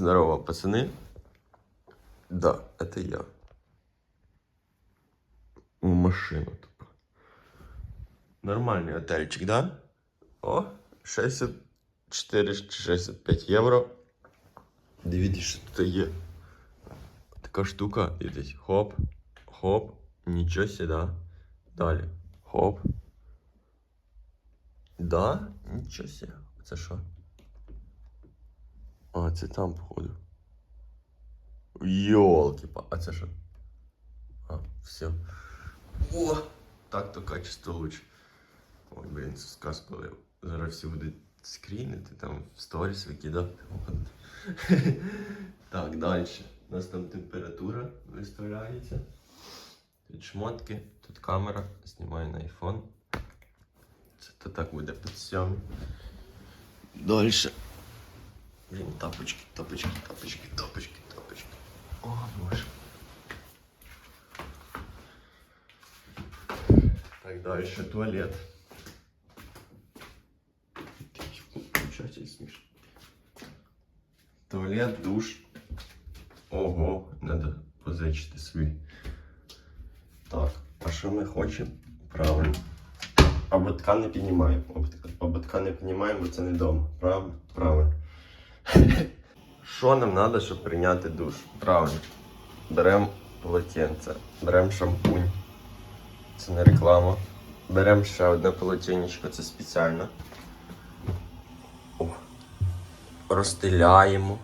Здорово, пацаны. Да, это я. В машину тупо. Нормальний отельчик, да? О, 64 чи 65 євро. Дивіться, що тут є. Така штука, дивіться, хоп, хоп, нічого да. Далі. Хоп. Да, нічого сі. Це що? А, це там, походу. Йолки. А це що? А, все. О! Так то качество лучше. Ой, блін, це сказ палив. Зараз всі будуть скрінити, там в сторіс викидати. Так, далі. У нас там температура виставляється. Тут шмотки, тут камера, знімаю на iPhone. Це то так буде під. Дальше. Блін, тапочки, тапочки, тапочки, тапочки, тапочки. О, боже. Так, дальше туалет. Туалет, душ. Ого, надо позичити свій. Так, а що ми хочемо? Правильно. Ободка не піднімаємо. Ободка, не піднімаємо, бо це не вдома. Правильно? Правильно. Що нам треба, щоб прийняти душ? Правильно. Беремо полотенце, беремо шампунь. Це не реклама. Беремо ще одне полотенечко, це спеціально. Розстеляємо.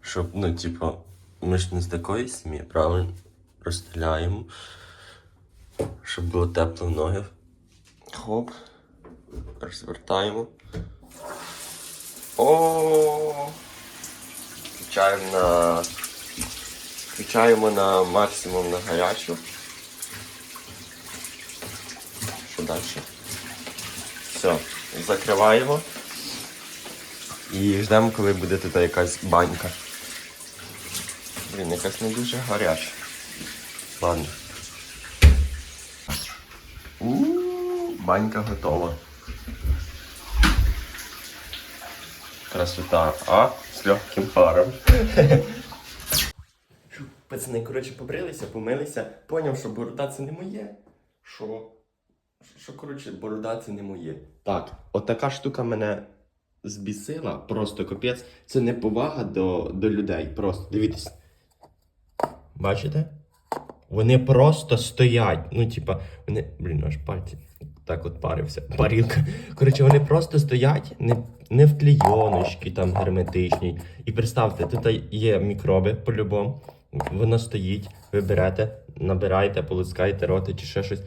Щоб, ну, типу, ми ж не з такої сім'ї, правильно? Розстеляємо. Щоб було тепло в ноги. Хоп. Розвертаємо. О! Включаємо на. Включаємо на максимум на гарячу. Що далі? Все, закриваємо. І ждемо, коли буде тут якась банька. Блін, якась не дуже гаряча. Ладно. у банька готова. Красота, а? З легким паром. Пацани, коротше, побрилися, помилися, поняв, що борода це не моє. Що? Що, коротше, борода це не моє. Так, отака штука мене збісила, просто капець. Це не повага до, до людей. Просто дивіться. Бачите? Вони просто стоять. Ну, типа, вони. Блін, аж пальці. Так от парився. Парілка. Коротше, вони просто стоять, не, не в клійоночки там герметичній. І представте, тут є мікроби по-любому. Воно стоїть, ви берете, набираєте, полускаєте роти чи ще щось.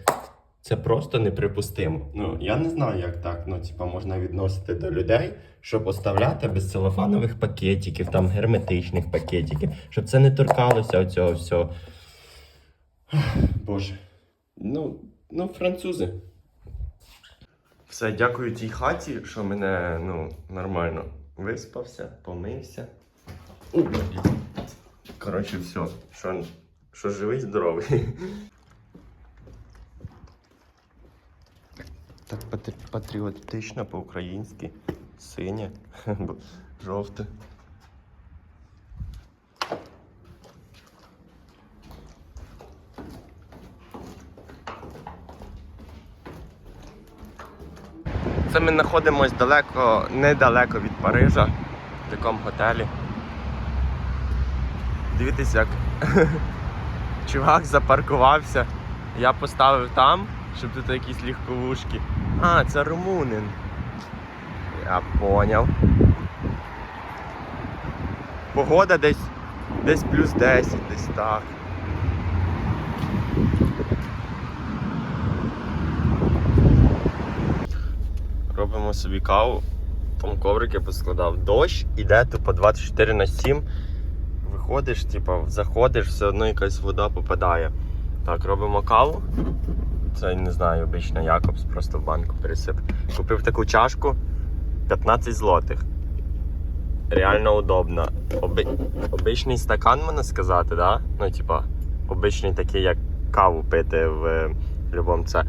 Це просто неприпустимо. Ну, я не знаю, як так ну, типа, можна відносити до людей, щоб оставляти без целофанових пакетиків, там герметичних пакетиків, щоб це не торкалося оцього всього. Боже. Ну, ну, французи. Все, дякую тій хаті, що мене ну, нормально виспався, помився. Коротше, все. Що, що живий, здоровий. Так патріотично по-українськи. Синє, жовте. Це ми знаходимося далеко, недалеко від Парижа, в такому готелі. Дивіться, як чувак запаркувався. Я поставив там, щоб тут якісь легковушки. А, це румунин. Я поняв. Погода десь десь плюс 10, десь так. Робимо собі каву. Там коврики поскладав. Дощ іде типу 24 на 7. Виходиш, типу, заходиш, все одно якась вода попадає. Так, робимо каву. Це не знаю, обична Якобс, просто в банку пересип. Купив таку чашку 15 злотих. Реально удобно. Оби... Обичний стакан, можна сказати, да? Ну, типа, обичний такий, як каву пити в, в любому це.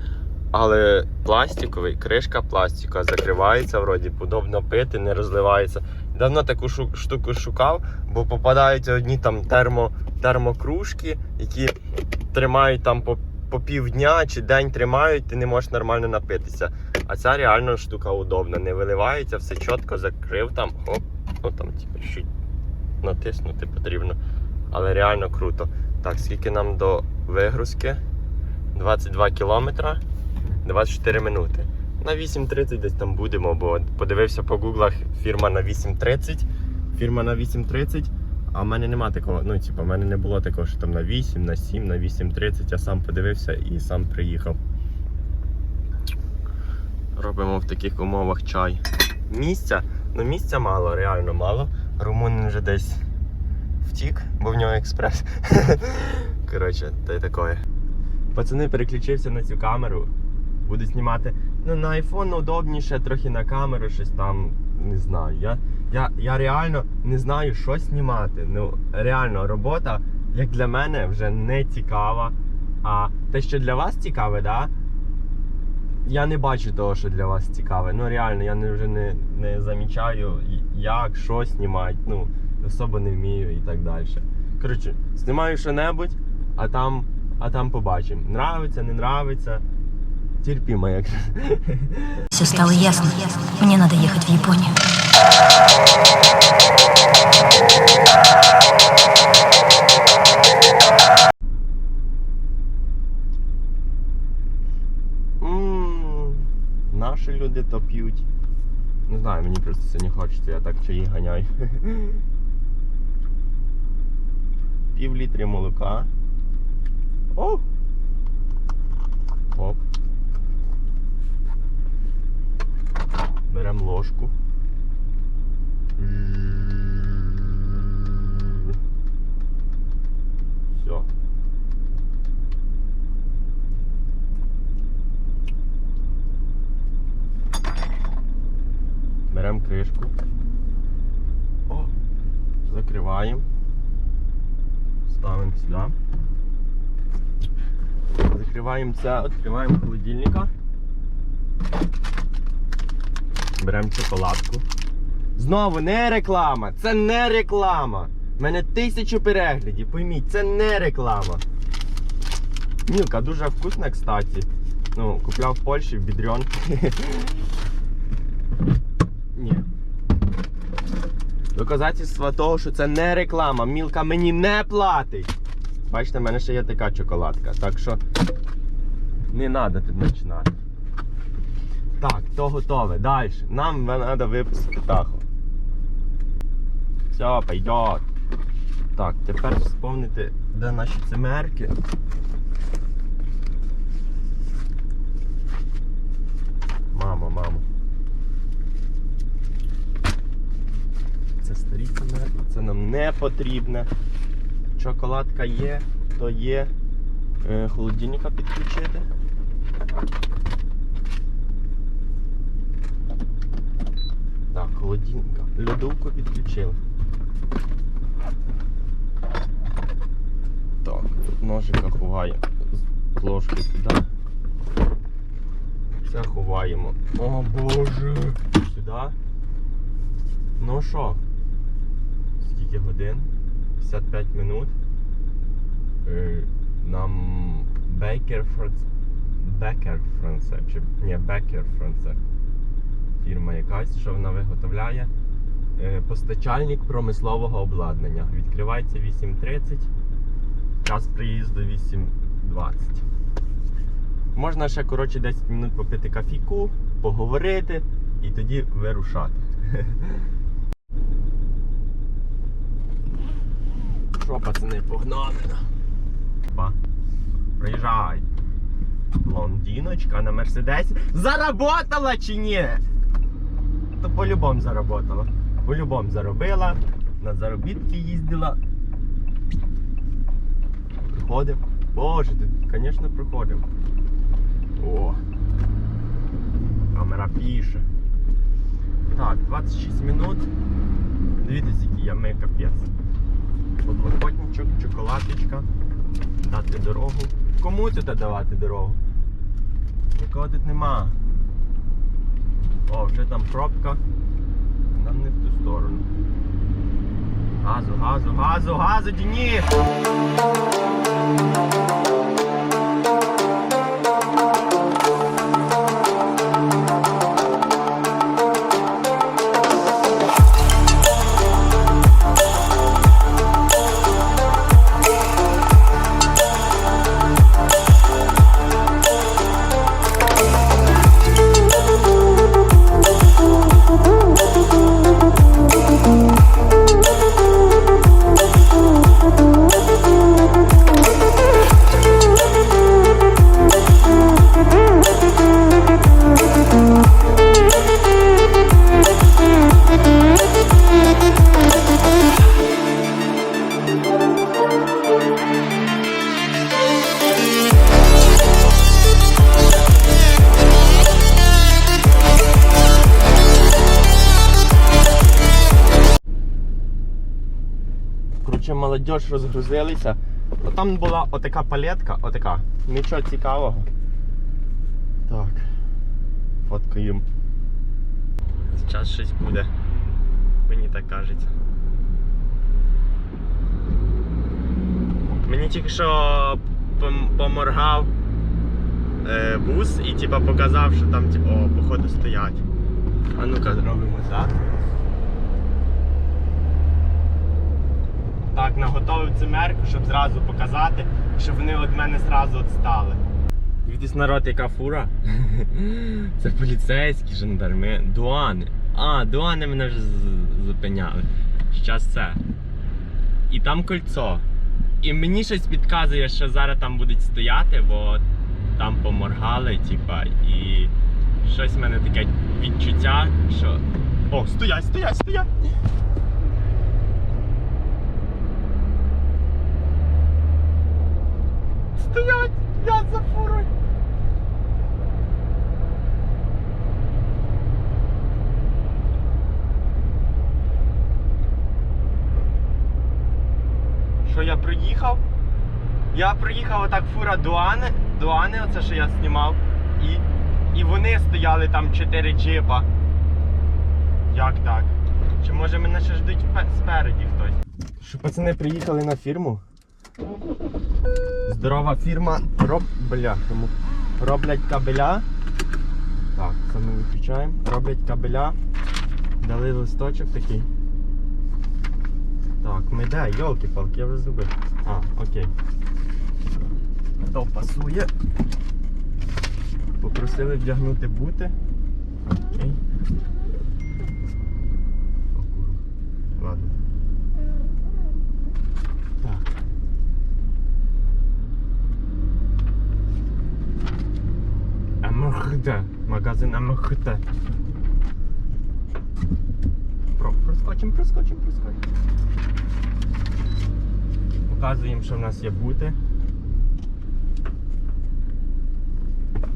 Але пластиковий, кришка пластика, закривається вроді, удобно пити, не розливається. Давно таку штуку шукав, бо попадаються одні там термо, термокружки, які тримають там по, по півдня чи день тримають, ти не можеш нормально напитися. А ця реально штука удобна. Не виливається, все чітко закрив там, хоп, ну там типу, чуть натиснути потрібно. Але реально круто. Так, скільки нам до вигрузки? 22 кілометра, 24 минути. На 8.30 десь там будемо, бо подивився по гуглах фірма на 8.30. Фірма на 8.30, а в мене нема такого. Ну, типу, в мене не було такого, що там на 8, на 7, на 8.30. Я сам подивився і сам приїхав. Робимо в таких умовах чай. Місця, ну місця мало, реально мало. Румун вже десь втік, бо в нього експрес. Коротше, то й таке. Пацани переключився на цю камеру. Буду знімати. Ну, на iPhone удобніше, трохи на камеру, щось там. Не знаю. Я, я, я реально не знаю, що знімати. Ну, реально, робота, як для мене, вже не цікава. А те, що для вас цікаве, да? Я не бачу того, що для вас цікаве. Ну реально, я не, вже не, не замічаю, як, що знімати. Ну, особо не вмію і так далі. Коротше, знімаю що-небудь, а там, а там побачимо. Нравиться, не нравиться. Терпімо, як. Все стало ясно. Мне надо ехать в Японию. М, Наші люди то п'ють. Не знаю, мені просто сьогодні хочеться, я так чаї ганяю. Пів літри молока. О! Оп. Беремо ложку. Все. Беремо кришку. О, закриваємо. Ставимо сюди. Закриваємо це, відкриваємо холодильника. Беремо шоколадку. Знову не реклама. Це не реклама. У мене тисячу переглядів. Пойміть, це не реклама. Мілка дуже вкусна, кстати. Ну, купляв в Польщі в бідрьонки. Ні. Доказательство того, що це не реклама. Мілка мені не платить. Бачите, в мене ще є така чоколадка. Так що не треба тут починати. Так, то готове. Далі. Нам треба виписати тахо. Все, пойдет. Так, тепер вспомнити, де наші цимерки. Мамо, мамо. Це старі цимерки, це нам не потрібне. Шоколадка є, то є. Е, холодильника підключити. Так, холодильника. Льодовку підключили. Так, ножика ховаємо з ложки туди. Це ховаємо. О боже! Сюди. Ну що? Скільки годин? 55 минут. Е, Нам Бейкер Франц... Бекер Франце. Чи ні, Бекер Франце. Фірма якась, що вона виготовляє. Е, Постачальник промислового обладнання. Відкривається 8.30. Час приїзду 8.20. Можна ще коротше 10 минут попити кафійку, поговорити і тоді вирушати. Що, пацани, погнали? Па. Приїжджай. Блондиночка на Мерседесі. Заработала чи ні? То по-любому заработала. По-любому заробила. На заробітки їздила. Приходив. Боже, тут, звісно, приходимо. О. Камера піше. Так, 26 минут. Дивіться, який я ми капець. Подлокотничок, чоколадочка. Дати дорогу. Кому це давати дорогу? Нікого тут нема. О, вже там пробка. Нам не в ту сторону. Газу, газу, газу, газу, Денис! Молодь розгрузилися. Там була отака палетка, отака. Нічого цікавого. Так. Фоткаємо. Зараз щось буде. Мені так кажеться. Мені тільки що поморгав е, бус і типа показав, що там типу, о, походу стоять. А ну-ка зробимо так. Так, наготовив цимерку, щоб зразу показати, щоб вони від мене зразу відстали. Дивіться народ, яка фура. Це поліцейські жандарми. Дуани. А, дуани мене вже зупиняли. Щас це. І там кольцо. І мені щось підказує, що зараз там будуть стояти, бо там поморгали, типа, і щось в мене таке відчуття, що. О, стоять, стоять, стоять! Стоять! Я за фурою! Що я приїхав? Я приїхав отак фура Дуани, Дуани, оце що я знімав. І, і вони стояли там 4 джипа. Як так? Чи може мене ще ждуть спереді хтось? Що пацани приїхали на фірму? Здорова фірма роб... Бля, тому роблять кабеля. Так, це ми виключаємо. Роблять кабеля. Дали листочок такий. Так, ми де? Йолки-палки, я вже забив. А, окей. То пасує. Попросили вдягнути бути. Окей. О, курва. Ладно. Так. МХД. Магазин МХД. Про, проскочим, проскочим, проскочим. Показуємо, що в нас є бути.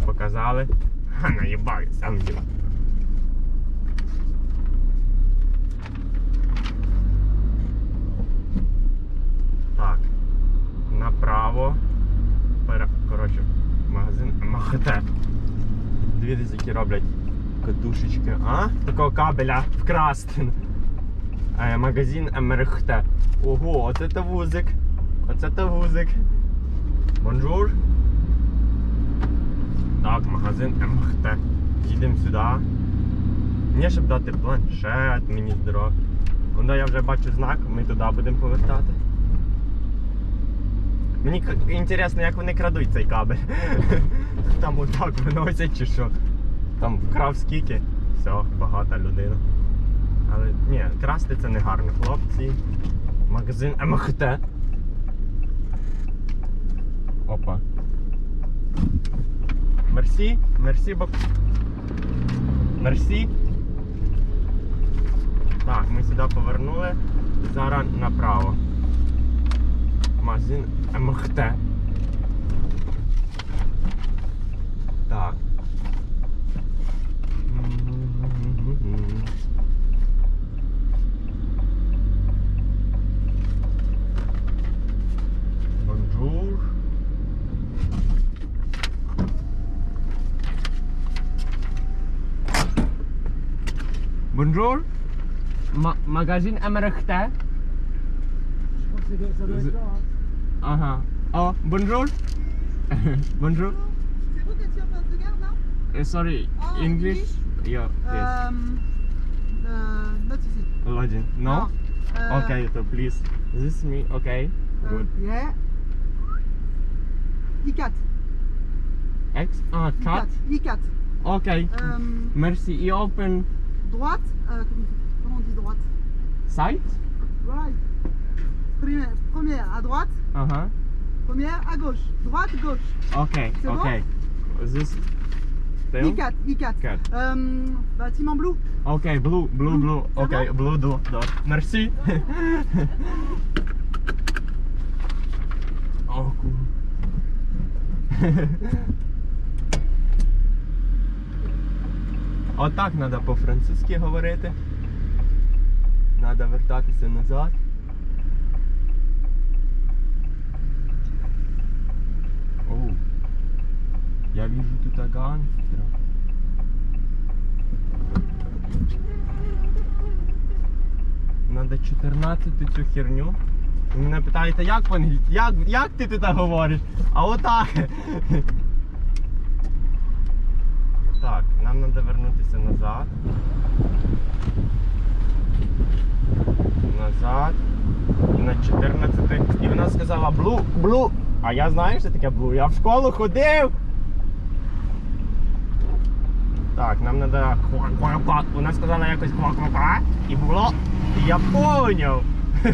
Показали. Ха, наїбав, я сам діла. Так. Направо. Пере... Коротше, магазин МХТ. Дивіться, які роблять катушечки. А? Такого кабеля вкрасти. Е, магазин МРХТ. Ого, оце то вузик. Оце то вузик. Бонжур. Так, магазин МХТ. Їдемо сюди. Мені щоб дати планшет, мені здоров. Воно я вже бачу знак, ми туди будемо повертати. Мені інтересно, як вони крадуть цей кабель. Там отак виносять чи що. Там вкрав скільки. Все, багата людина. Але ні, красти це не гарно, хлопці. Магазин МХТ. Опа. Мерсі, мерсі, бо. Мерсі. Так, ми сюди повернули. Зараз направо. Магазин مقطع طيب. داك بونجور. بونجور. ماجازين امريكتا Uh-huh. Oh, bonjour. bonjour. C'est vous qui étiez en place de garde là Uh, sorry, Oh, English? English? Yeah, yes. euh, euh, Not ici. Lodging. No? Euh, Okay, so please. This is me, okay. euh, Good. Yeah. I4. X? Ah, cat? I4. I4. Okay. Euh, Merci. You open droite. Euh, comment, on dit droite site? Right. Première, première à droite. Uh-huh. Première à gauche. Droite, gauche. Okay, C'est bon? okay. This thing? I4. I4. Cat. Euh, bâtiment blue. Okay, blue, blue, blue. C'est Okay, blue do dot. Merci. oh, cool. Отак треба по-французьки говорити. Треба вертатися назад. Я вижу тут гангстера. Надо 14 цю херню. Ви мене питаєте, як по-англійськи? Як, як ти тут говориш? А отак. Так, нам треба вернутися назад. Назад. І на 14. І вона сказала блу, блу. А я знаю, що таке блу. Я в школу ходив. Так, нам треба ква-ква-ква. Вона сказала якось ква-ква-ква. І було. І я поняв.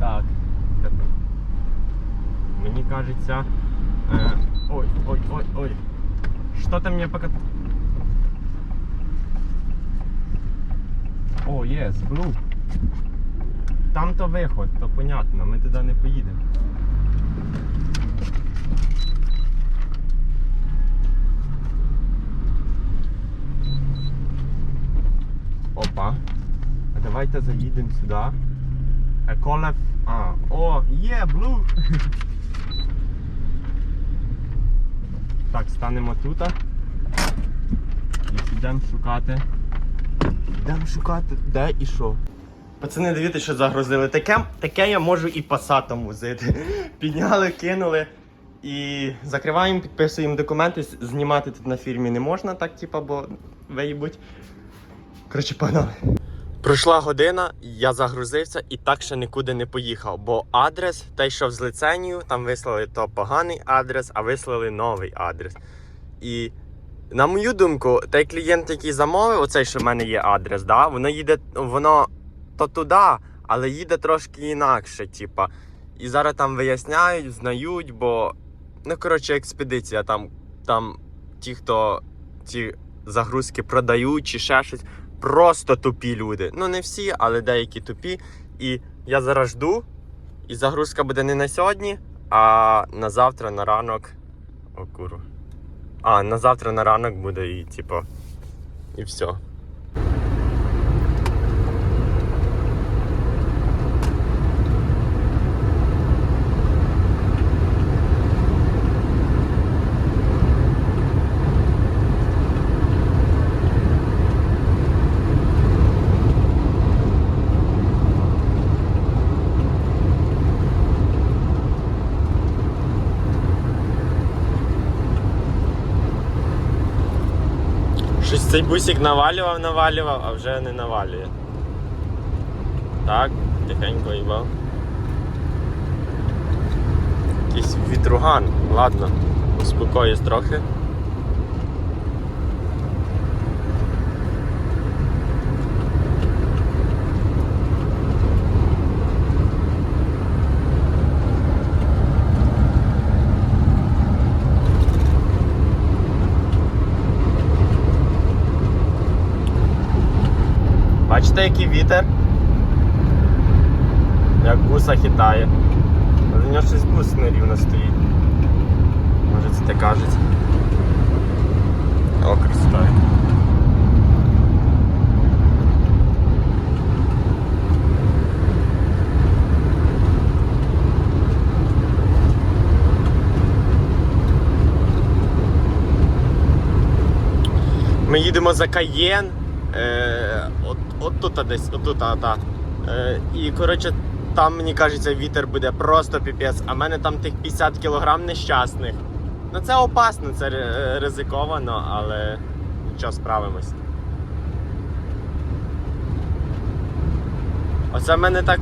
Так. Мені кажеться. Е, ой, ой, ой, ой. Що там мені пока. О, єс, блу. Там то виход, то понятно, ми туди не поїдемо. Опа. А давайте заїдемо сюди. Еколев. А, о, є, блу. Так, станемо тут. І підемо шукати. Підемо шукати, де і що. Пацани, дивіться, що загрузили. Таке, таке я можу і пасатом возити. Підняли, кинули. І закриваємо, підписуємо документи. Знімати тут на фірмі не можна, так, типа, бо виїбуть. Коротше, погнали. Пройшла година, я загрузився і так ще нікуди не поїхав, бо адрес, той, що з лицензію, там вислали то поганий адрес, а вислали новий адрес. І на мою думку, той клієнт, який замовив, оцей, що в мене є адрес, да, воно їде, воно то туди, але їде трошки інакше, типа. І зараз там виясняють, знають, бо, ну, коротше, експедиція, там, там ті, хто ці загрузки продають чи ще щось, просто тупі люди. Ну, не всі, але деякі тупі. І я зараз жду, і загрузка буде не на сьогодні, а на завтра на ранок. О, куру. А, на завтра на ранок буде і, типу, і все. Щось цей бусик навалював, навалював, а вже не навалює. Так, тихенько їбав. Якийсь вітруган, ладно, успокоюсь трохи. Бачите, який вітер? Як гуса хитає. Але в нього щось гус нерівно стоїть. Може це те кажуть. О, красота. Ми їдемо за Каєн. Е, от, от тут десь, от а, та. Е, і коротше, там мені кажеться, вітер буде просто піпець, а в мене там тих 50 кілограм нещасних. Ну це опасно, це ризиковано, але нічого справимось. Оце мене так.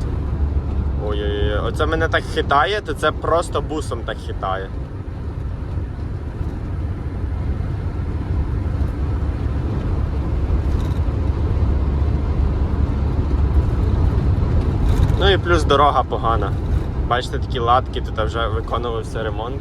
Ой-ой-ой, оце мене так хитає, то це просто бусом так хитає. Ну і плюс дорога погана. Бачите, такі латки, тут вже виконувався ремонт.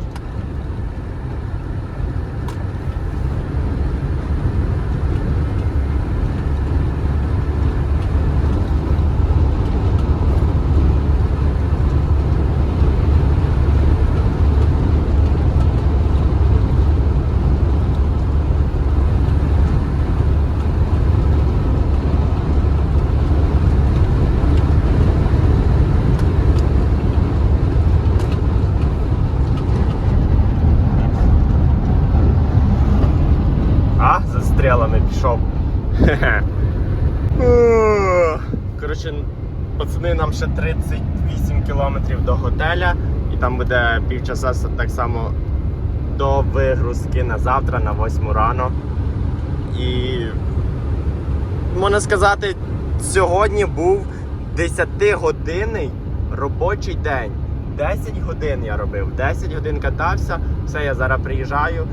А, за стрілами пішов. Хе-хе. Ух. Коротше, пацани, нам ще 38 кілометрів до готеля, і там буде півчаса так само до вигрузки на завтра, на 8 рано. І можна сказати, сьогодні був 10-годинний робочий день. 10 годин я робив, 10 годин катався, все, я зараз приїжджаю,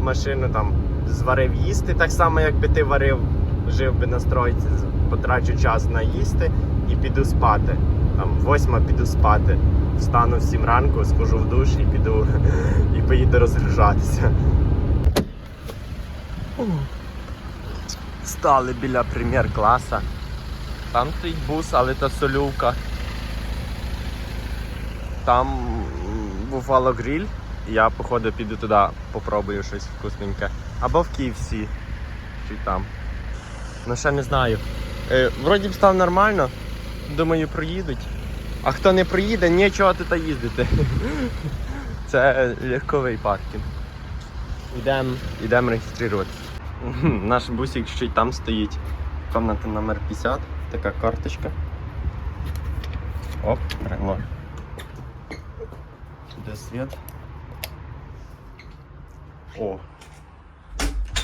машину там зварив їсти, так само, як би ти варив, жив би на стройці, потрачу час на їсти і піду спати. Там восьма піду спати. Встану в 7 ранку, схожу в душ і піду і поїду розгружатися. Стали біля прем'єр-класа. Там стоїть бус, але то солювка. Там Буфало Гриль. Я, походу, піду туди, попробую щось вкусненьке. Або в KFC. Чи там. Ну ще не знаю. Е, вроді б став нормально. Думаю, проїдуть. А хто не проїде, нічого тут їздити. Це легковий паркінг. Йдемо ідем реєструватися. Наш бусик ще й там стоїть. Комната номер 50, така карточка. Оп, прямо. Де світ? О.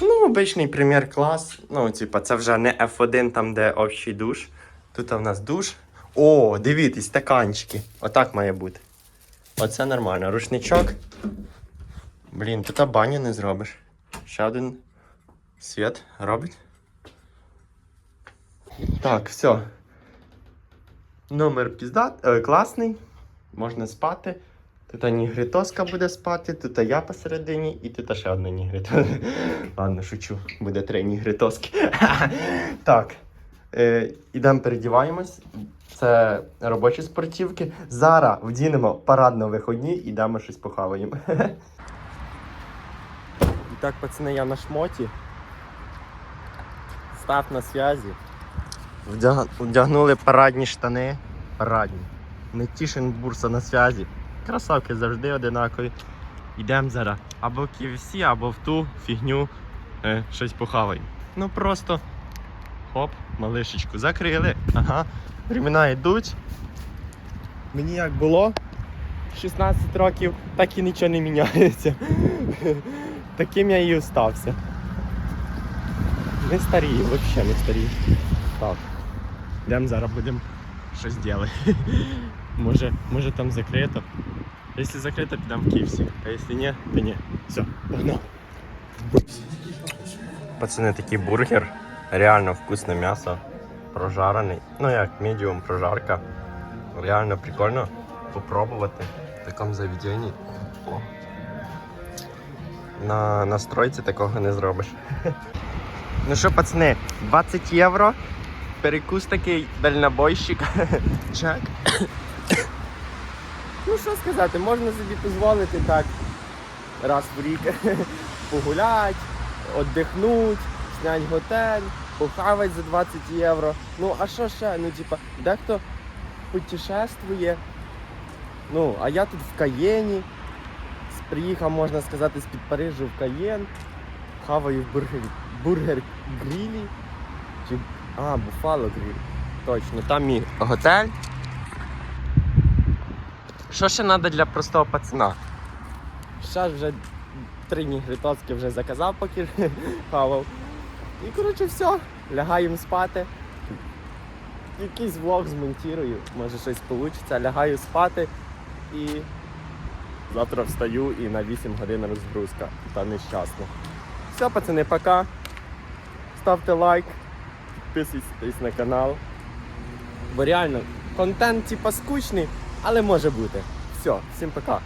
Ну, обичний прем'єр-клас. Ну, типа, це вже не F1, там, де общий душ. Тут у нас душ. О, дивіться, стаканчики. Отак має бути. Оце нормально. Рушничок. Блін, тут баню не зробиш. Ще один світ робить. Так, все. Номер піздат, е, класний. Можна спати. Тут нігритоска буде спати, тут я посередині і тут ще одна нігритоска. Ладно, шучу, буде три нігритоски. так. Е, ідемо передіваємось. Це робочі спортивки. Зараз вдінемо парадно виходні і йдемо щось похаваємо. І так, пацани, я на шмоті. Став на зв'язі. Вдяг... Вдягнули парадні штани. Парадні. Нетішин бурса на зв'язі. Кросовки завжди одинакові. Йдемо зараз або в KFC, або в ту фігню е, щось похаваємо. Ну просто хоп, малишечку закрили. Ага. Времена йдуть. Мені як було 16 років, так і нічого не міняється. Таким я і остався. Не старію, взагалі не старію. Так. Йдемо зараз будемо щось робити. Може, може там закрито. Якщо закрито, підемо в Київсі. А якщо ні, то ні. Все, погнали. Пацани, такий бургер. Реально вкусне м'ясо. Прожарений. Ну як, медіум прожарка. Реально прикольно попробувати в такому заведенні. О. На, на стройці такого не зробиш. Ну що, пацани, 20 євро. Перекус такий дальнобойщик. Чек. Ну що сказати, можна собі дозволити так раз в рік погуляти, віддихнути, зняти готель, похавати за 20 євро. Ну а що ще? Ну типа, дехто путешествує. Ну, а я тут в Каєні. Приїхав, можна сказати, з-під Парижу в Каєн. Хаваю в бургер, бургер грілі. Чи... А, Буфало Гріль. Точно, там мій готель. Що ще треба для простого пацана? Зараз вже три нігритоцьки вже заказав, поки хавав. І коротше все, лягаємо спати. Якийсь влог змонтірую, може щось вийде. Лягаю спати і завтра встаю і на 8 годин розгрузка. Та нещасно. Все, пацани, пока. Ставте лайк, підписуйтесь на канал. Бо реально, контент типа скучний, але може бути. Все, всім пока.